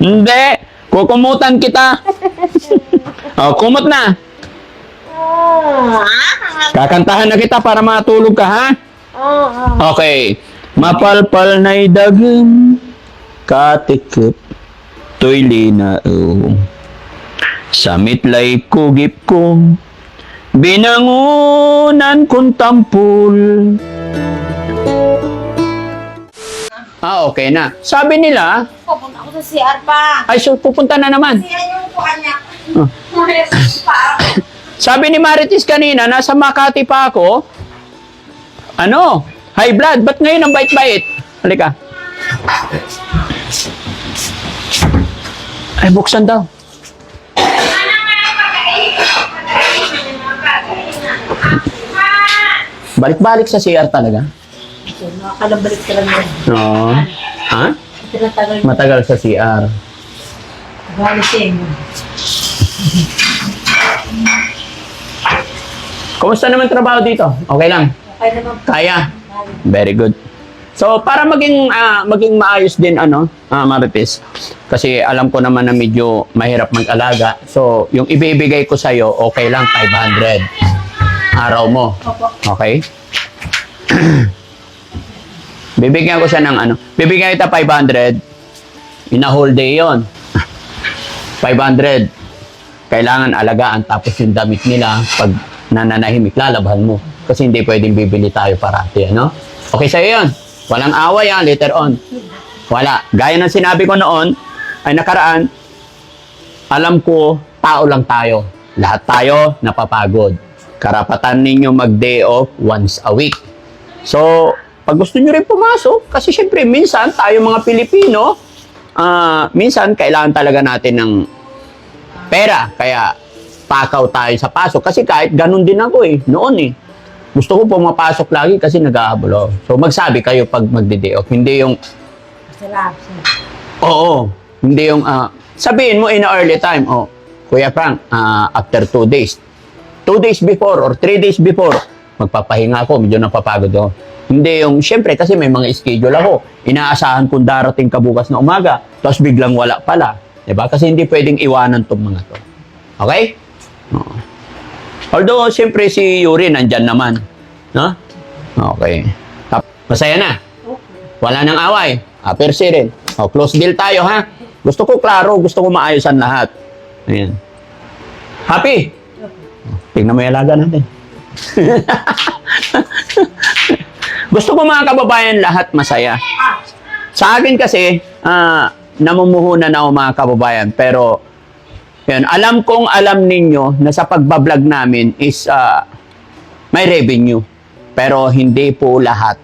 Hindi. Kukumutan kita. oh, kumot na. Kakantahan na kita para matulog ka, ha? Okay. Mapalpal na'y dagem, katikip, to'y linao. Sa mitlay kugip ko, binangunan kong tampul. Ah, okay na. Sabi nila, Pupunta ako sa CR pa. ay, so pupunta na naman. Kasi yan yung kuha niya. Ah. Sabi ni Marites kanina, nasa Makati pa ako. Ano? High blood. Ba't ngayon ang bait-bait? Halika. Ay, buksan daw. Balik-balik sa CR talaga. Nakakalabalik ka lang yan. Oo. Ha? Tinatagal Matagal sa CR. galit eh. Kumusta naman trabaho dito? Okay lang? Okay naman. Kaya? Very good. So, para maging ah, maging maayos din ano, ah, Marites. Kasi alam ko naman na medyo mahirap mag-alaga. So, yung ibibigay ko sa iyo, okay lang 500 araw mo. Opo. Okay? Bibigyan ko siya ng ano. Bibigyan kita 500. In a whole day yon. 500. Kailangan alagaan tapos yung damit nila pag nananahimik lalabhan mo. Kasi hindi pwedeng bibili tayo parati, ano? Okay sa'yo yun. Walang away yan, later on. Wala. Gaya ng sinabi ko noon, ay nakaraan, alam ko, tao lang tayo. Lahat tayo napapagod. Karapatan ninyo mag-day off once a week. So, pag gusto nyo rin pumasok, kasi syempre, minsan, tayo mga Pilipino, ah, minsan, kailangan talaga natin ng pera. Kaya, pakaw tayo sa pasok. Kasi kahit ganun din ako eh, noon eh. Gusto ko pumapasok lagi kasi nag-aabol ako. So, magsabi kayo pag magde-day off. Hindi yung, oo, hindi yung, ah, sabihin mo in a early time, oh, Kuya Frank, ah, after two days, two days before or three days before, magpapahinga ako, medyo napapagod ako. Hindi yung, syempre, kasi may mga schedule ako. Inaasahan kung darating ka bukas na umaga, tapos biglang wala pala. ba? Kasi hindi pwedeng iwanan tong mga to. Okay? Oo. Although, syempre, si Yuri nandyan naman. No? Okay. Masaya na? Wala nang away. Upper C rin. O, close deal tayo, ha? Gusto ko klaro, gusto ko maayosan lahat. Ayan. Happy? Tingnan mo yung alaga natin. gusto ko mga kababayan lahat masaya. Sa akin kasi, ah, namumuhunan ako mga kababayan. Pero, yan, alam kong alam ninyo na sa pagbablog namin is ah, may revenue. Pero hindi po lahat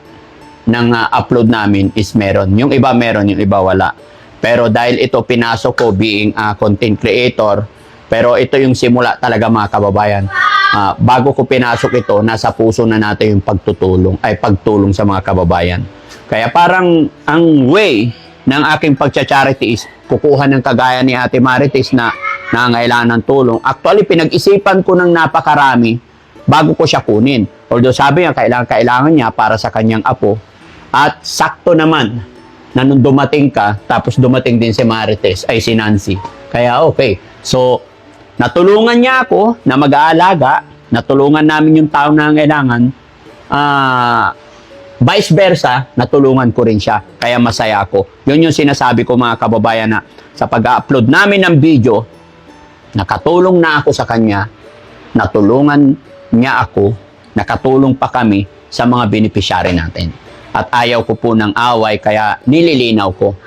ng ah, upload namin is meron. Yung iba meron, yung iba wala. Pero dahil ito pinasok ko being a content creator, pero ito yung simula talaga mga kababayan. Ah, bago ko pinasok ito, nasa puso na natin yung pagtutulong, ay pagtulong sa mga kababayan. Kaya parang ang way ng aking pagcha-charity is kukuha ng kagaya ni Ate Marites na nangailangan ng tulong. Actually, pinag-isipan ko ng napakarami bago ko siya kunin. Although sabi niya, kailangan-kailangan niya para sa kanyang apo. At sakto naman na nung dumating ka, tapos dumating din si Marites, ay si Nancy. Kaya okay. So, natulungan niya ako na mag-aalaga, natulungan namin yung tao na kailangan, ah, vice versa, natulungan ko rin siya. Kaya masaya ako. Yun yung sinasabi ko mga kababayan na sa pag-upload namin ng video, nakatulong na ako sa kanya, natulungan niya ako, nakatulong pa kami sa mga beneficiary natin. At ayaw ko po ng away, kaya nililinaw ko.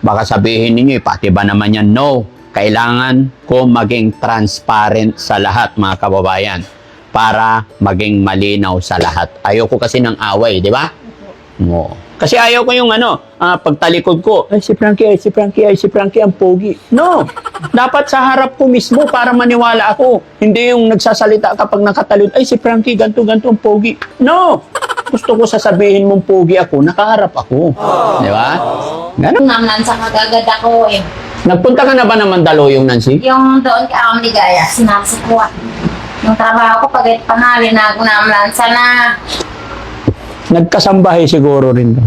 Baka sabihin ninyo, "Eh, pati ba naman yan? No. Kailangan ko maging transparent sa lahat, mga kababayan, para maging malinaw sa lahat. Ayaw ko kasi ng away, di ba? Oo. Kasi ayaw ko yung ano, ah, pagtalikod ko, ay si Frankie, ay si Frankie, ay si Frankie ang pogi. No! Dapat sa harap ko mismo para maniwala ako. Hindi yung nagsasalita kapag nakatalod, ay si Frankie, ganto ganto ang pogi. No! Gusto ko sasabihin mong pogi ako, nakaharap ako. Di ba? Ganun. Namnan sa kagagad ako eh. Nagpunta ka na ba ng Mandaluyong, Nancy? Yung doon ka ang ligaya, sinasa ko ah. Yung trabaho ko, pag pangali na namnan sana. Nagkasambahay siguro rin.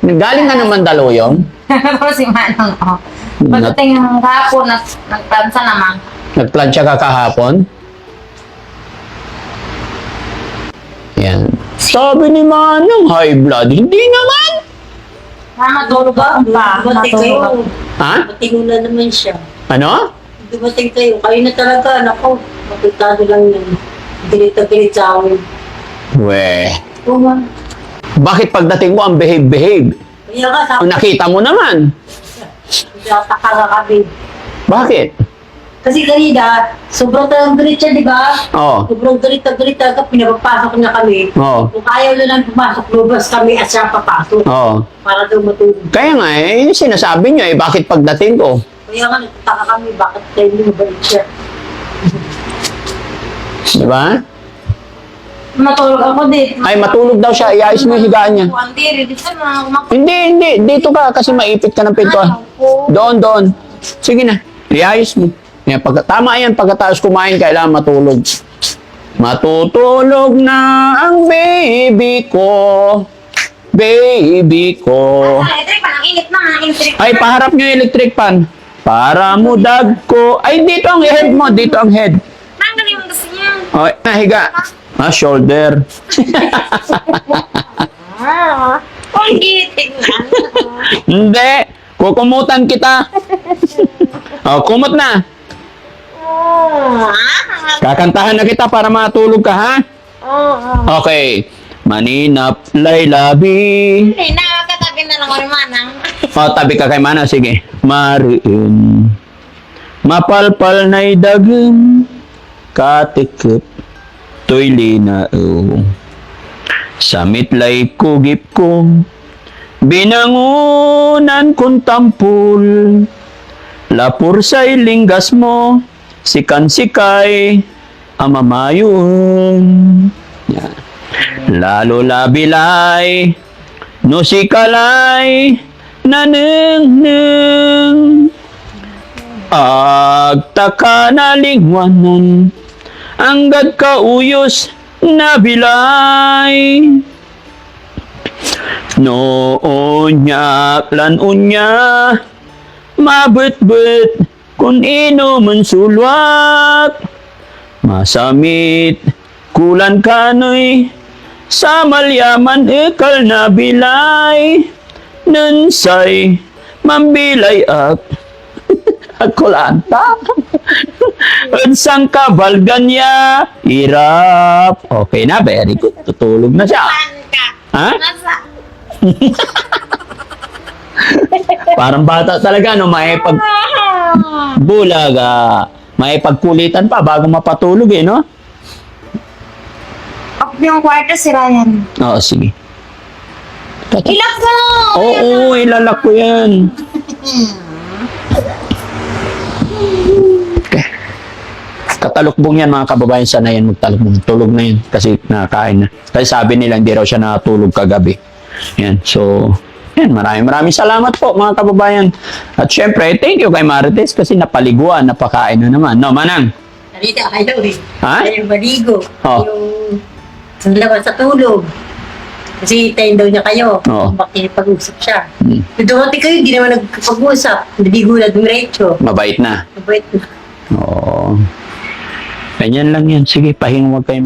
Galing ka ng Mandaluyong? Tapos si Manong, oh. Pagdating ng hapon, nag, nagtansa naman. Nagplansya ka kahapon? Yan. Sabi ni Manang, high blood. Hindi naman. Mama, tulog ako pa. Matulog. Ha? Dumating na naman siya. Ano? Dumating kayo. Kayo na talaga. Nako, kapitado lang yan. Galit na galit sa akin. We. Oo nga. Bakit pagdating mo ang behave-behave? Kaya nga, Ang sabi nakita mo naman. Nagtataka ka kami. Bakit? Kasi kanina, sobrang talagang galit siya, di ba? Oh. Sobrang galit na galit talaga, pinapapasok niya kami. Oh. Kung ayaw na lang pumasok, lubas kami at siya papasok. Oh. Para daw matulog. Kaya nga eh, sinasabi niyo eh, bakit pagdating ko? Kaya nga, nagtataka kami, bakit tayo hindi mabalik siya. Di ba? Matulog ako din. Ay, matulog daw siya. Iayos mo yung higaan niya. Hindi, dito na umak- Hindi, hindi. Dito ka kasi maipit ka ng pintuan. Doon, doon. Sige na. Iayos mo. Yan, pag, tama yan. Pagkatapos kumain, kailangan matulog. Matutulog na ang baby ko. Baby ko. Ang electric pan, ang init na, ang electric Ay, paharap niyo yung electric pan. Para mo dag ko. Ay, dito ang head mo. Dito ang head. Tanggalin mo gusto niya. Okay, nahiga. Ah, shoulder. Ah, ang gitig na. Hindi. Kukumutan kita. oh, kumot na. Ah, Kakantahan na kita para matulog ka, ha? ah. Okay. Maninap, laylabi. Hindi na, katabi na lang ako ni Manang. O, tabi ka kay Mana. Sige. Mariin. Mapalpal na'y dagem. Katikip. To'y linao. Sa mitlay kugip ko. Binangunan kong tampul. Lapur sa'y linggas mo. Sikan sikay. Amamayon. Yan. Lalo labilay. No sikalay. Naneng-neng. Agtaka na lingwanan. Anggad ka uyos na bilay. Noon niya, klan unya, mabit-bit, kung ino man sulwak. Masamit, kulan kanoy, sa malyaman ikal na bilay. Nansay, mambilay ak. Agkulanta. Unsang kabalgan niya, irap. Okay na, very good. Tutulog na siya. Ha? Parang bata talaga, no? May pag bulaga. May pagkulitan pa bago mapatulog eh, no? Ako yung kwarto si Ryan. Oo, sige. Ilak mo! Oo, ilalak ko yan. Okay. Katalukbong yan mga kababayan, sana yan magtalukbong. Tulog na yan kasi nakakain na. Kasi sabi nila hindi raw siya natulog kagabi. Yan, so, yan, maraming maraming salamat po mga kababayan. At syempre, thank you kay Marites kasi napaliguan, napakain na naman. No, Manang? Narita kayo eh. Ha? Ayaw maligo. Oh. Yung sa labas sa tulog. Kasi tayo daw niya kayo. Oo. Bakit pag-usap siya. Hmm, dumating kayo, hindi naman nagpag-usap. Naligo na dumiretso. mabait na. Mabait na. Oo. Ganyan lang yan. Sige, pahinga huwag kayo.